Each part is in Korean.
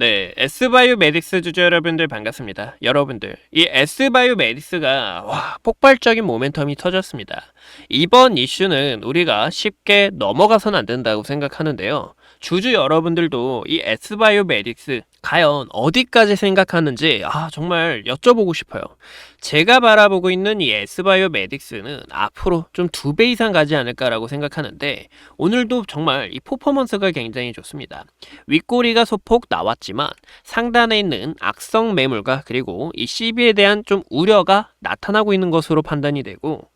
네, S바이오 메딕스 주주 여러분들 반갑습니다. 여러분들, 이 S바이오 메딕스가 와, 폭발적인 모멘텀이 터졌습니다. 이번 이슈는 우리가 쉽게 넘어가선 안 된다고 생각하는데요. 주주 여러분들도 이 S바이오메딕스 과연 어디까지 생각하는지 아, 정말 여쭤보고 싶어요. 제가 바라보고 있는 이 S바이오메딕스는 앞으로 좀 두 배 이상 가지 않을까라고 생각하는데 오늘도 정말 이 퍼포먼스가 굉장히 좋습니다. 윗꼬리가 소폭 나왔지만 상단에 있는 악성 매물과 그리고 이 CB에 대한 좀 우려가 나타나고 있는 것으로 판단이 되고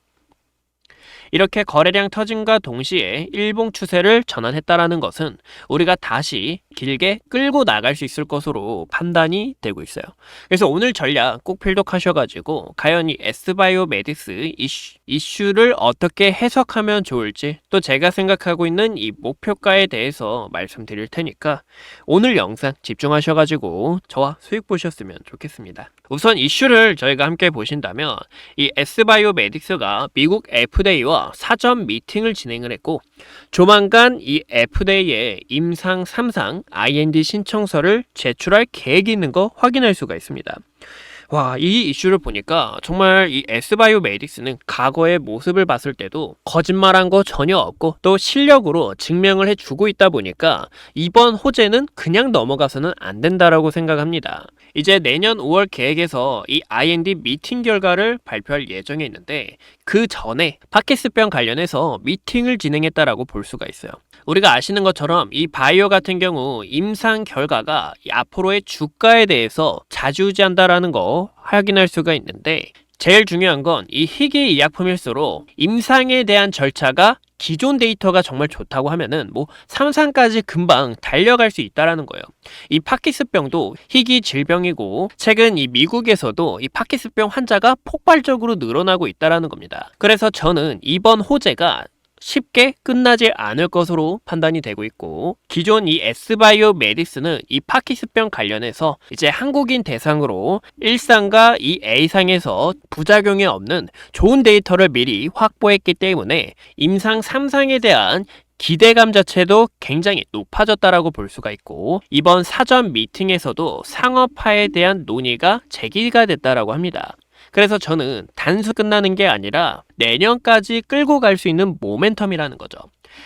이렇게 거래량 터짐과 동시에 일봉 추세를 전환했다라는 것은 우리가 다시 길게 끌고 나갈 수 있을 것으로 판단이 되고 있어요. 그래서 오늘 전략 꼭 필독하셔가지고 과연 이 S바이오메딕스 이슈, 이슈를 어떻게 해석하면 좋을지 또 제가 생각하고 있는 이 목표가에 대해서 말씀드릴 테니까 오늘 영상 집중하셔가지고 저와 수익 보셨으면 좋겠습니다. 우선 이슈를 저희가 함께 보신다면 이 S바이오메딕스가 미국 FDA와 사전 미팅을 진행을 했고 조만간 이 FDA에 임상 3상 IND 신청서를 제출할 계획이 있는 거 확인할 수가 있습니다. 와, 이 이슈를 보니까 정말 이 S바이오메딕스는 과거의 모습을 봤을 때도 거짓말한 거 전혀 없고 또 실력으로 증명을 해주고 있다 보니까 이번 호재는 그냥 넘어가서는 안 된다라고 생각합니다. 이제 내년 5월 계획에서 이 IND 미팅 결과를 발표할 예정에 있는데 그 전에 파키스병 관련해서 미팅을 진행했다라고 볼 수가 있어요. 우리가 아시는 것처럼 이 바이오 같은 경우 임상 결과가 앞으로의 주가에 대해서 좌지우지한다라는 거 확인할 수가 있는데 제일 중요한 건 이 희귀 의약품일수록 임상에 대한 절차가 기존 데이터가 정말 좋다고 하면은 뭐 3상까지 금방 달려갈 수 있다라는 거예요. 이 파키스병도 희귀 질병이고 최근 이 미국에서도 이 파키스병 환자가 폭발적으로 늘어나고 있다라는 겁니다. 그래서 저는 이번 호재가 쉽게 끝나지 않을 것으로 판단이 되고 있고 기존 이 S바이오 메디스는 이 파키스병 관련해서 이제 한국인 대상으로 1상과 이 A상에서 부작용이 없는 좋은 데이터를 미리 확보했기 때문에 임상 3상에 대한 기대감 자체도 굉장히 높아졌다라고 볼 수가 있고 이번 사전 미팅에서도 상업화에 대한 논의가 제기가 됐다라고 합니다. 그래서 저는 단수 끝나는 게 아니라 내년까지 끌고 갈 수 있는 모멘텀이라는 거죠.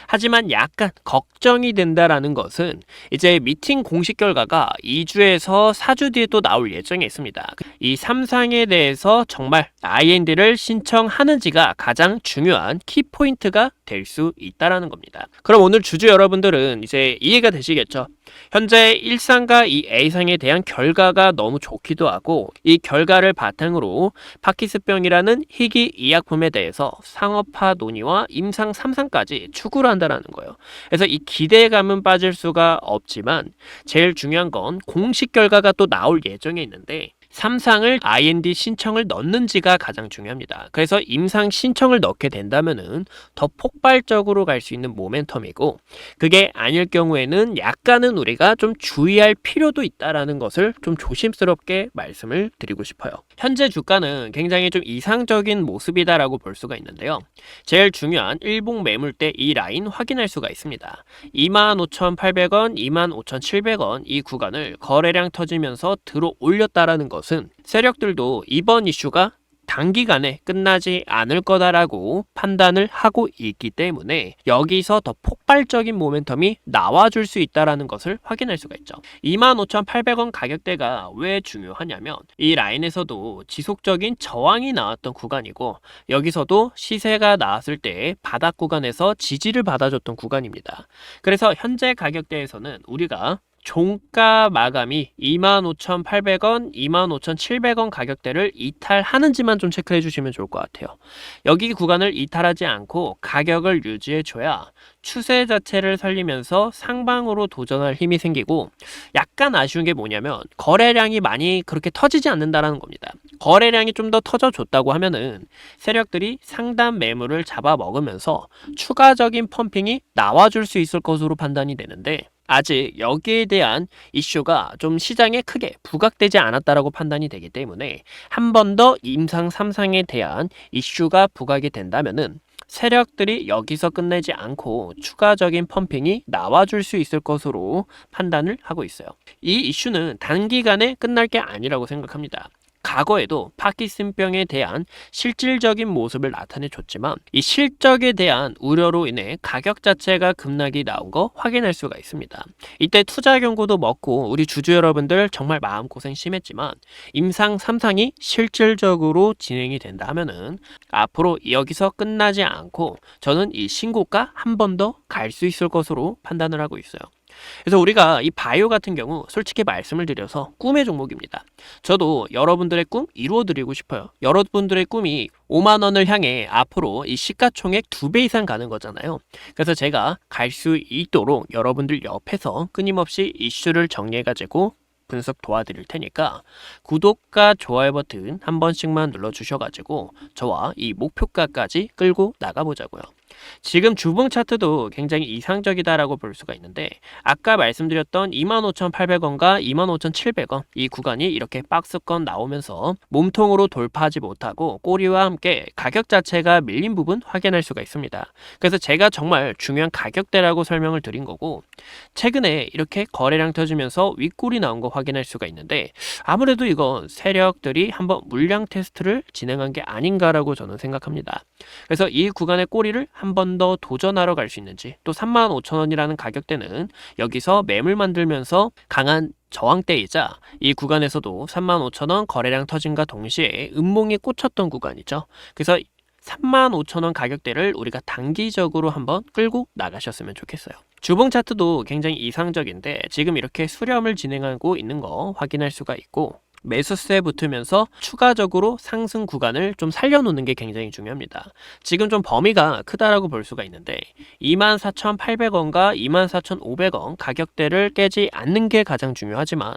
하지만 약간 걱정이 된다라는 것은 이제 미팅 공식 결과가 2주에서 4주 뒤에 또 나올 예정에 있습니다. 이 3상에 대해서 정말 IND를 신청하는지가 가장 중요한 키포인트가 될 수 있다라는 겁니다. 그럼 오늘 주주 여러분들은 이제 이해가 되시겠죠? 현재 1상과 이 A상에 대한 결과가 너무 좋기도 하고 이 결과를 바탕으로 파키스병이라는 희귀 의약품에 대해서 상업화 논의와 임상 3상까지 추구 를 한다는 거예요. 그래서 이 기대감은 빠질 수가 없지만 제일 중요한 건 공식 결과가 또 나올 예정에 있는데 삼상을 IND 신청을 넣는지가 가장 중요합니다. 그래서 임상 신청을 넣게 된다면은 더 폭발적으로 갈 수 있는 모멘텀이고 그게 아닐 경우에는 약간은 우리가 좀 주의할 필요도 있다라는 것을 좀 조심스럽게 말씀을 드리고 싶어요. 현재 주가는 굉장히 좀 이상적인 모습이다라고 볼 수가 있는데요. 제일 중요한 일봉 매물대 이 라인 확인할 수가 있습니다. 25,800원, 25,700원 이 구간을 거래량 터지면서 들어 올렸다라는 것 것은 세력들도 이번 이슈가 단기간에 끝나지 않을 거다라고 판단을 하고 있기 때문에 여기서 더 폭발적인 모멘텀이 나와줄 수 있다라는 것을 확인할 수가 있죠. 25,800원 가격대가 왜 중요하냐면 이 라인에서도 지속적인 저항이 나왔던 구간이고 여기서도 시세가 나왔을 때 바닥 구간에서 지지를 받아줬던 구간입니다. 그래서 현재 가격대에서는 우리가 종가 마감이 25,800원, 25,700원 가격대를 이탈하는지만 좀 체크해 주시면 좋을 것 같아요. 여기 구간을 이탈하지 않고 가격을 유지해 줘야 추세 자체를 살리면서 상방으로 도전할 힘이 생기고 약간 아쉬운 게 뭐냐면 거래량이 많이 그렇게 터지지 않는다라는 겁니다. 거래량이 좀 더 터져 줬다고 하면은 세력들이 상단 매물을 잡아 먹으면서 추가적인 펌핑이 나와 줄 수 있을 것으로 판단이 되는데 아직 여기에 대한 이슈가 좀 시장에 크게 부각되지 않았다라고 판단이 되기 때문에 한 번 더 임상 3상에 대한 이슈가 부각이 된다면은 세력들이 여기서 끝내지 않고 추가적인 펌핑이 나와줄 수 있을 것으로 판단을 하고 있어요. 이 이슈는 단기간에 끝날 게 아니라고 생각합니다. 과거에도 파키슨병에 대한 실질적인 모습을 나타내 줬지만 이 실적에 대한 우려로 인해 가격 자체가 급락이 나온 거 확인할 수가 있습니다. 이때 투자 경고도 먹고 우리 주주 여러분들 정말 마음고생 심했지만 임상 3상이 실질적으로 진행이 된다 하면은 앞으로 여기서 끝나지 않고 저는 이 신고가 한 번 더 갈 수 있을 것으로 판단을 하고 있어요. 그래서 우리가 이 바이오 같은 경우 솔직히 말씀을 드려서 꿈의 종목입니다. 저도 여러분들의 꿈 이루어 드리고 싶어요. 여러분들의 꿈이 5만 원을 향해 앞으로 이 시가총액 두배 이상 가는 거잖아요. 그래서 제가 갈 수 있도록 여러분들 옆에서 끊임없이 이슈를 정리해 가지고 분석 도와드릴 테니까 구독과 좋아요 버튼 한 번씩만 눌러 주셔가지고 저와 이 목표가까지 끌고 나가보자고요. 지금 주봉 차트도 굉장히 이상적이다라고 볼 수가 있는데 아까 말씀드렸던 25,800원과 25,700원 이 구간이 이렇게 박스권 나오면서 몸통으로 돌파하지 못하고 꼬리와 함께 가격 자체가 밀린 부분 확인할 수가 있습니다. 그래서 제가 정말 중요한 가격대라고 설명을 드린 거고 최근에 이렇게 거래량 터지면서 윗골이 나온 거 확인할 수가 있는데 아무래도 이건 세력들이 한번 물량 테스트를 진행한 게 아닌가라고 저는 생각합니다. 그래서 이 구간의 꼬리를 한번 더 도전하러 갈 수 있는지 또 35,000원이라는 가격대는 여기서 매물 만들면서 강한 저항대이자 이 구간에서도 35,000원 거래량 터진과 동시에 음몽이 꽂혔던 구간이죠. 그래서 35,000원 가격대를 우리가 단기적으로 한번 끌고 나가셨으면 좋겠어요. 주봉 차트도 굉장히 이상적인데 지금 이렇게 수렴을 진행하고 있는 거 확인할 수가 있고 매수세 붙으면서 추가적으로 상승 구간을 좀 살려놓는 게 굉장히 중요합니다. 지금 좀 범위가 크다라고 볼 수가 있는데 24,800원과 24,500원 가격대를 깨지 않는 게 가장 중요하지만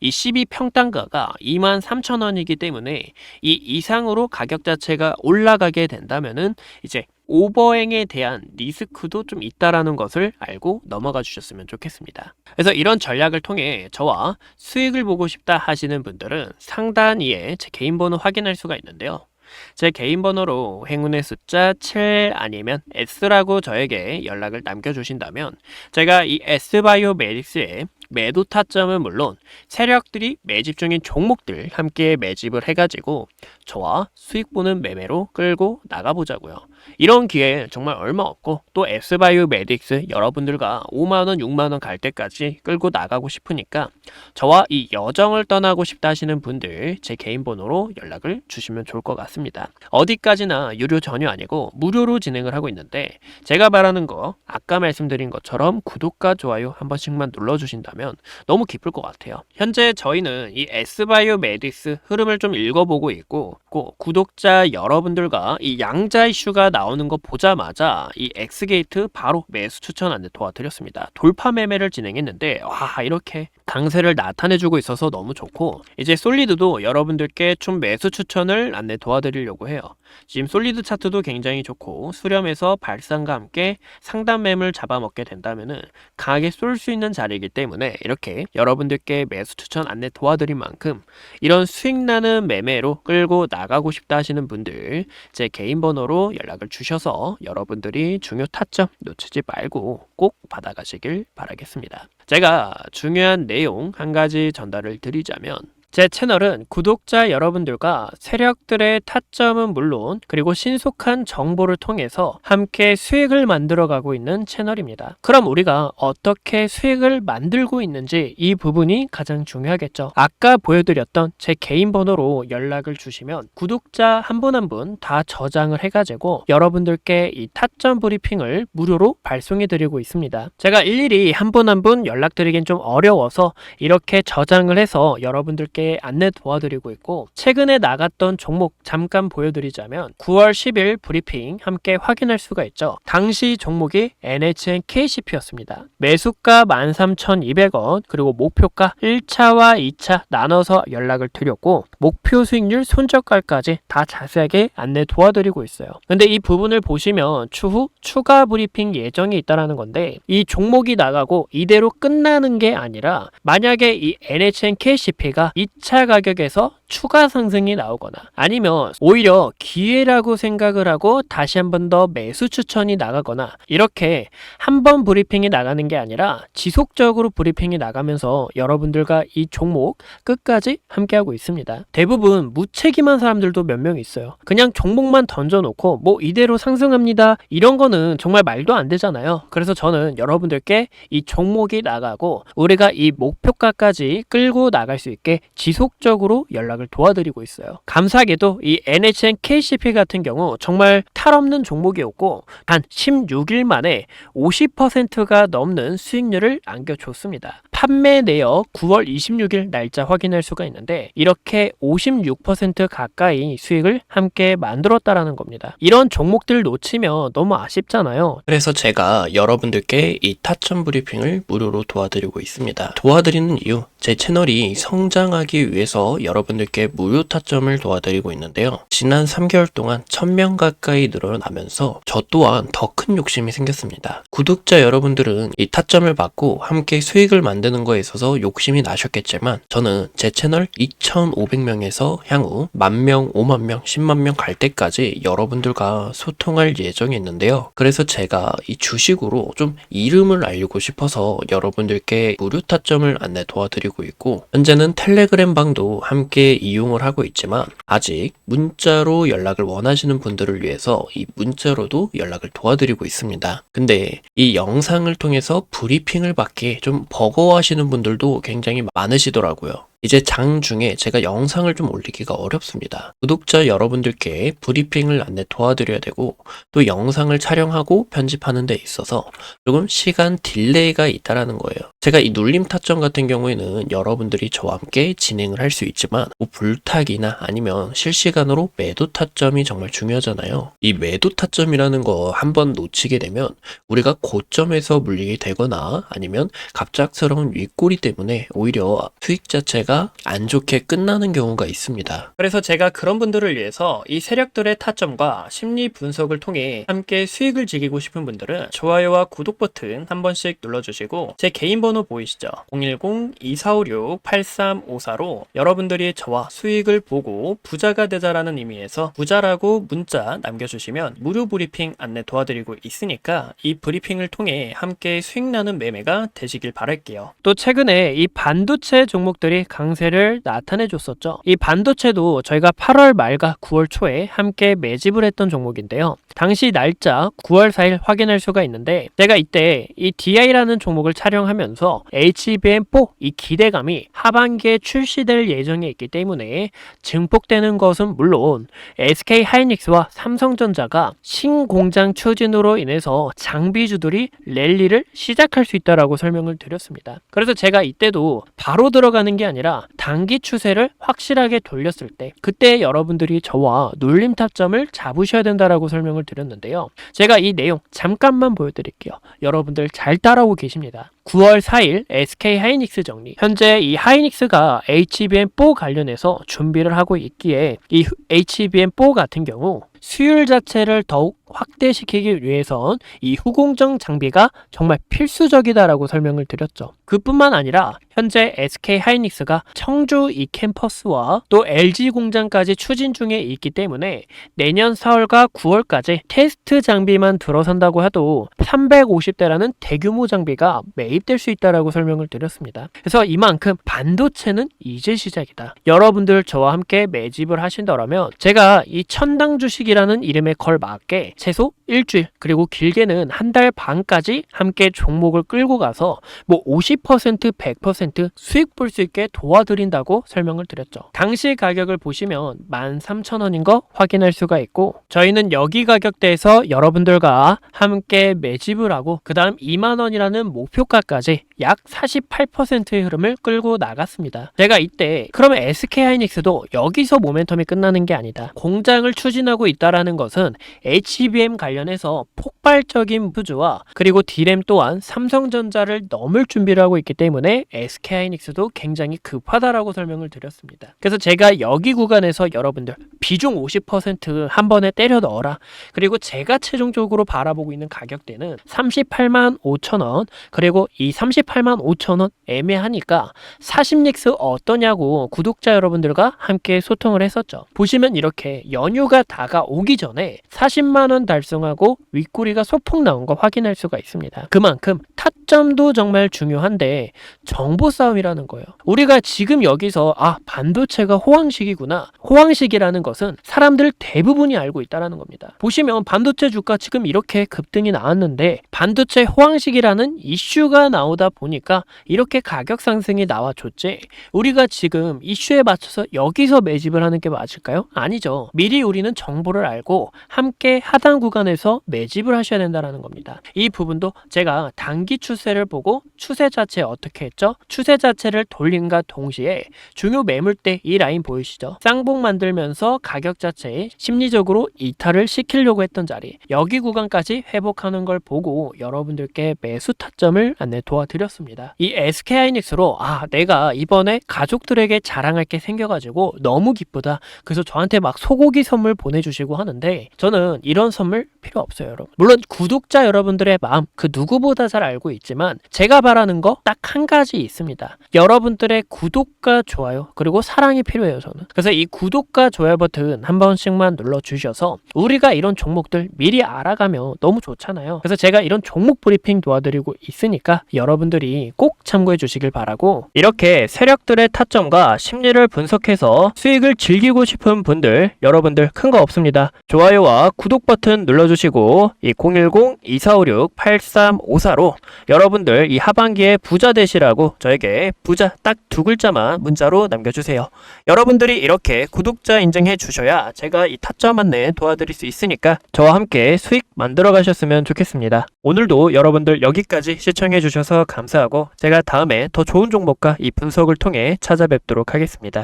이 12평단가가 23,000원이기 때문에 이 이상으로 가격 자체가 올라가게 된다면은 이제 오버행에 대한 리스크도 좀 있다라는 것을 알고 넘어가 주셨으면 좋겠습니다. 그래서 이런 전략을 통해 저와 수익을 보고 싶다 하시는 분들은 상단 위에 제 개인 번호 확인할 수가 있는데요. 제 개인 번호로 행운의 숫자 7 아니면 S라고 저에게 연락을 남겨주신다면 제가 이 S바이오 메딕스의 매도 타점은 물론 세력들이 매집 중인 종목들 함께 매집을 해가지고 저와 수익 보는 매매로 끌고 나가보자고요. 이런 기회 정말 얼마 없고 또 S바이오 메딕스 여러분들과 5만원, 6만원 갈 때까지 끌고 나가고 싶으니까 저와 이 여정을 떠나고 싶다 하시는 분들 제 개인 번호로 연락을 주시면 좋을 것 같습니다. 어디까지나 유료 전혀 아니고 무료로 진행을 하고 있는데 제가 말하는 거 아까 말씀드린 것처럼 구독과 좋아요 한 번씩만 눌러주신다면 너무 기쁠 것 같아요. 현재 저희는 이 S바이오 메딕스 흐름을 좀 읽어보고 있고 구독자 여러분들과 이 양자 이슈가 나오는 거 보자마자 이 엑스게이트 바로 매수 추천 안내 도와드렸습니다. 돌파 매매를 진행했는데 와 이렇게 강세를 나타내주고 있어서 너무 좋고 이제 솔리드도 여러분들께 좀 매수 추천을 안내 도와드리려고 해요. 지금 솔리드 차트도 굉장히 좋고 수렴에서 발상과 함께 상단 매물 잡아먹게 된다면은 강하게 쏠 수 있는 자리이기 때문에 이렇게 여러분들께 매수 추천 안내 도와드린 만큼 이런 수익 나는 매매로 끌고 나가고 싶다 하시는 분들 제 개인 번호로 연락을 주셔서 여러분들이 중요 타점 놓치지 말고 꼭 받아가시길 바라겠습니다. 제가 중요한 내용 한 가지 전달을 드리자면 제 채널은 구독자 여러분들과 세력들의 타점은 물론 그리고 신속한 정보를 통해서 함께 수익을 만들어가고 있는 채널입니다. 그럼 우리가 어떻게 수익을 만들고 있는지 이 부분이 가장 중요하겠죠. 아까 보여드렸던 제 개인 번호로 연락을 주시면 구독자 한 분 한 분 다 저장을 해가지고 여러분들께 이 타점 브리핑을 무료로 발송해 드리고 있습니다. 제가 일일이 한 분 한 분 연락드리긴 좀 어려워서 이렇게 저장을 해서 여러분들께 안내 도와드리고 있고 최근에 나갔던 종목 잠깐 보여드리자면 9월 10일 브리핑 함께 확인할 수가 있죠. 당시 종목이 NHN KCP였습니다. 매수가 13,200원 그리고 목표가 1차와 2차 나눠서 연락을 드렸고 목표 수익률 손절가까지 다 자세하게 안내 도와드리고 있어요. 근데 이 부분을 보시면 추후 추가 브리핑 예정이 있다라는 건데 이 종목이 나가고 이대로 끝나는 게 아니라 만약에 이 NHN KCP가 2 입차 가격에서 추가 상승이 나오거나 아니면 오히려 기회라고 생각을 하고 다시 한 번 더 매수 추천이 나가거나 이렇게 한 번 브리핑이 나가는 게 아니라 지속적으로 브리핑이 나가면서 여러분들과 이 종목 끝까지 함께하고 있습니다. 대부분 무책임한 사람들도 몇 명 있어요. 그냥 종목만 던져놓고 뭐 이대로 상승합니다. 이런 거는 정말 말도 안 되잖아요. 그래서 저는 여러분들께 이 종목이 나가고 우리가 이 목표가까지 끌고 나갈 수 있게 지속적으로 연락 을 도와드리고 있어요. 감사하게도 이 NHN KCP 같은 경우 정말 탈없는 종목이었고 단 16일 만에 50%가 넘는 수익률을 안겨줬습니다. 판매 내역 9월 26일 날짜 확인할 수가 있는데 이렇게 56% 가까이 수익을 함께 만들었다라는 겁니다. 이런 종목들 놓치면 너무 아쉽잖아요. 그래서 제가 여러분들께 이 타점 브리핑을 무료로 도와드리고 있습니다. 도와드리는 이유, 제 채널이 성장하기 위해서 여러분들께 무료 타점을 도와드리고 있는데요. 지난 3개월 동안 1000명 가까이 늘어나면서 저 또한 더 큰 욕심이 생겼습니다. 구독자 여러분들은 이 타점을 받고 함께 수익을 만드는 거에 있어서 욕심이 나셨겠지만 저는 제 채널 2500명에서 향후 만명, 5만명, 10만명 갈 때까지 여러분들과 소통할 예정이 있는데요. 그래서 제가 이 주식으로 좀 이름을 알리고 싶어서 여러분들께 무료 타점을 안내 도와드리고 있고 현재는 텔레그램 방도 함께 이용을 하고 있지만 아직 문자로 연락을 원하시는 분들을 위해서 이 문자로도 연락을 도와드리고 있습니다. 근데 이 영상을 통해서 브리핑을 받기 좀 버거워 하시는 분들도 굉장히 많으시더라고요. 이제 장 중에 제가 영상을 좀 올리기가 어렵습니다. 구독자 여러분들께 브리핑을 안내 도와드려야 되고 또 영상을 촬영하고 편집하는 데 있어서 조금 시간 딜레이가 있다라는 거예요. 제가 이 눌림 타점 같은 경우에는 여러분들이 저와 함께 진행을 할 수 있지만 뭐 불타기나 아니면 실시간으로 매도 타점이 정말 중요하잖아요. 이 매도 타점이라는 거 한번 놓치게 되면 우리가 고점에서 물리게 되거나 아니면 갑작스러운 윗꼬리 때문에 오히려 수익 자체가 안 좋게 끝나는 경우가 있습니다. 그래서 제가 그런 분들을 위해서 이 세력들의 타점과 심리 분석을 통해 함께 수익을 즐기고 싶은 분들은 좋아요와 구독 버튼 한 번씩 눌러주시고 제 개인 번호 보이시죠? 010-2456-8354로 여러분들이 저와 수익을 보고 부자가 되자라는 의미에서 부자라고 문자 남겨주시면 무료 브리핑 안내 도와드리고 있으니까 이 브리핑을 통해 함께 수익 나는 매매가 되시길 바랄게요. 또 최근에 이 반도체 종목들이 강 세를 나타내 줬었죠. 이 반도체도 저희가 8월 말과 9월 초에 함께 매집을 했던 종목인데요. 당시 날짜 9월 4일 확인할 수가 있는데 제가 이때 이 DI라는 종목을 촬영하면서 HBM4 이 기대감이 하반기에 출시될 예정에 있기 때문에 증폭되는 것은 물론 SK 하이닉스와 삼성전자가 신공장 추진으로 인해서 장비주들이 랠리를 시작할 수 있다라고 설명을 드렸습니다. 그래서 제가 이때도 바로 들어가는 게 아니라 단기 추세를 확실하게 돌렸을 때 그때 여러분들이 저와 눌림 타점을 잡으셔야 된다라고 설명을 드렸는데요. 제가 이 내용 잠깐만 보여드릴게요. 여러분들 잘 따라오고 계십니다. 9월 4일 SK 하이닉스 정리. 현재 이 하이닉스가 HBM4 관련해서 준비를 하고 있기에 이 HBM4 같은 경우 수율 자체를 더욱 확대시키기 위해선 이 후공정 장비가 정말 필수적이다라고 설명을 드렸죠. 그뿐만 아니라 현재 SK 하이닉스가 청주 이 캠퍼스와 또 LG 공장까지 추진 중에 있기 때문에 내년 4월과 9월까지 테스트 장비만 들어선다고 해도 350대라는 대규모 장비가 매입될 수 있다라고 설명을 드렸습니다. 그래서 이만큼 반도체는 이제 시작이다. 여러분들 저와 함께 매집을 하신다면 제가 이 천당 주식이 라는 이름에 걸맞게 최소 일주일 그리고 길게는 한 달 반까지 함께 종목을 끌고 가서 뭐 50% 100% 수익 볼 수 있게 도와드린다고 설명을 드렸죠. 당시 가격을 보시면 13,000원인 거 확인할 수가 있고 저희는 여기 가격대에서 여러분들과 함께 매집을 하고 그 다음 2만원이라는 목표가까지 약 48%의 흐름을 끌고 나갔습니다. 제가 이때 그러면 SK 하이닉스도 여기서 모멘텀이 끝나는 게 아니다. 공장을 추진하고 있다라는 것은 HBM 관련 관련해서 폭발적인 부주와 그리고 디램 또한 삼성전자를 넘을 준비를 하고 있기 때문에 SK하이닉스도 굉장히 급하다라고 설명을 드렸습니다. 그래서 제가 여기 구간에서 여러분들 비중 50%한 번에 때려 넣어라. 그리고 제가 최종적으로 바라보고 있는 가격대는 38만 5천 원 그리고 이 38만 5천 원 애매하니까 40닉스 어떠냐고 구독자 여러분들과 함께 소통을 했었죠. 보시면 이렇게 연휴가 다가오기 전에 40만 원 달성 하고 윗꼬리가 소폭 나온 거 확인할 수가 있습니다. 그만큼 타점도 정말 중요한데 정보 싸움이라는 거예요. 우리가 지금 여기서 아 반도체가 호황식이구나. 호황식이라는 것은 사람들 대부분이 알고 있다라는 겁니다. 보시면 반도체 주가 지금 이렇게 급등이 나왔는데 반도체 호황식이라는 이슈가 나오다 보니까 이렇게 가격 상승이 나와줬지. 우리가 지금 이슈에 맞춰서 여기서 매집을 하는 게 맞을까요? 아니죠. 미리 우리는 정보를 알고 함께 하단 구간에 서 매집을 하셔야 된다는 겁니다. 이 부분도 제가 단기 추세를 보고 추세 자체 어떻게 했죠? 추세 자체를 돌린과 동시에 중요 매물대 이 라인 보이시죠? 쌍봉 만들면서 가격 자체에 심리적으로 이탈을 시키려고 했던 자리 여기 구간까지 회복하는 걸 보고 여러분들께 매수 타점을 안내 도와드렸습니다. 이 SK하이닉스로 아 내가 이번에 가족들에게 자랑할 게 생겨가지고 너무 기쁘다. 그래서 저한테 막 소고기 선물 보내주시고 하는데 저는 이런 선물 필요 없어요, 여러분. 물론 구독자 여러분들의 마음 그 누구보다 잘 알고 있지만 제가 바라는 거 딱 한 가지 있습니다. 여러분들의 구독과 좋아요 그리고 사랑이 필요해요, 저는. 그래서 이 구독과 좋아요 버튼 한 번씩만 눌러 주셔서 우리가 이런 종목들 미리 알아가면 너무 좋잖아요. 그래서 제가 이런 종목 브리핑 도와드리고 있으니까 여러분들이 꼭 참고해 주시길 바라고 이렇게 세력들의 타점과 심리를 분석해서 수익을 즐기고 싶은 분들 여러분들 큰 거 없습니다. 좋아요와 구독 버튼 눌러 주 시고 이 010-2456-8354로 여러분들 이 하반기에 부자 되시라고 저에게 부자 딱 두 글자만 문자로 남겨주세요. 여러분들이 이렇게 구독자 인증해 주셔야 제가 이 타점 안내 도와드릴 수 있으니까 저와 함께 수익 만들어 가셨으면 좋겠습니다. 오늘도 여러분들 여기까지 시청해 주셔서 감사하고 제가 다음에 더 좋은 종목과 이 분석을 통해 찾아뵙도록 하겠습니다.